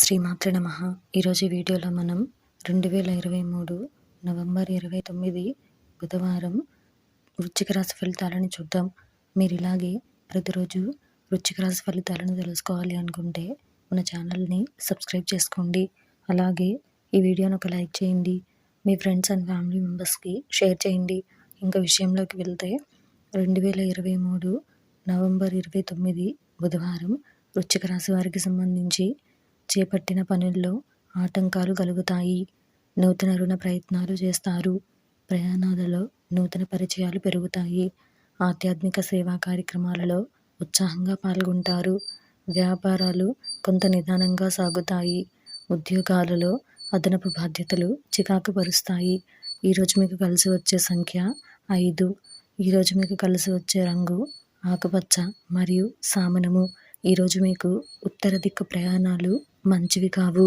శ్రీమాత్ర నమ. ఈరోజు వీడియోలో మనం రెండు వేల ఇరవై మూడు నవంబర్ ఇరవై తొమ్మిది బుధవారం వృచ్చిక రాశి ఫలితాలను చూద్దాం. మీరు ఇలాగే ప్రతిరోజు వృచ్చిక రాశి ఫలితాలను తెలుసుకోవాలి అనుకుంటే మన ఛానల్ని సబ్స్క్రైబ్ చేసుకోండి. అలాగే ఈ వీడియోను ఒక లైక్ చేయండి. మీ ఫ్రెండ్స్ అండ్ ఫ్యామిలీ మెంబర్స్కి షేర్ చేయండి. ఇంకా విషయంలోకి వెళ్తే రెండు వేల ఇరవై మూడు నవంబర్ ఇరవై తొమ్మిది బుధవారం వృచ్చిక రాశి వారికి సంబంధించి చేపట్టిన పనుల్లో ఆటంకాలు కలుగుతాయి. నూతన రుణ ప్రయత్నాలు చేస్తారు. ప్రయాణాలలో నూతన పరిచయాలు పెరుగుతాయి. ఆధ్యాత్మిక సేవా కార్యక్రమాలలో ఉత్సాహంగా పాల్గొంటారు. వ్యాపారాలు కొంత నిదానంగా సాగుతాయి. ఉద్యోగాలలో అదనపు బాధ్యతలు చికాకు పరుస్తాయి. ఈరోజు మీకు కలిసి వచ్చే సంఖ్య ఐదు. ఈరోజు మీకు కలిసి వచ్చే రంగు ఆకుపచ్చ మరియు సామనము. ఈరోజు మీకు ఉత్తర దిక్కు ప్రయాణాలు మంచివి కావు.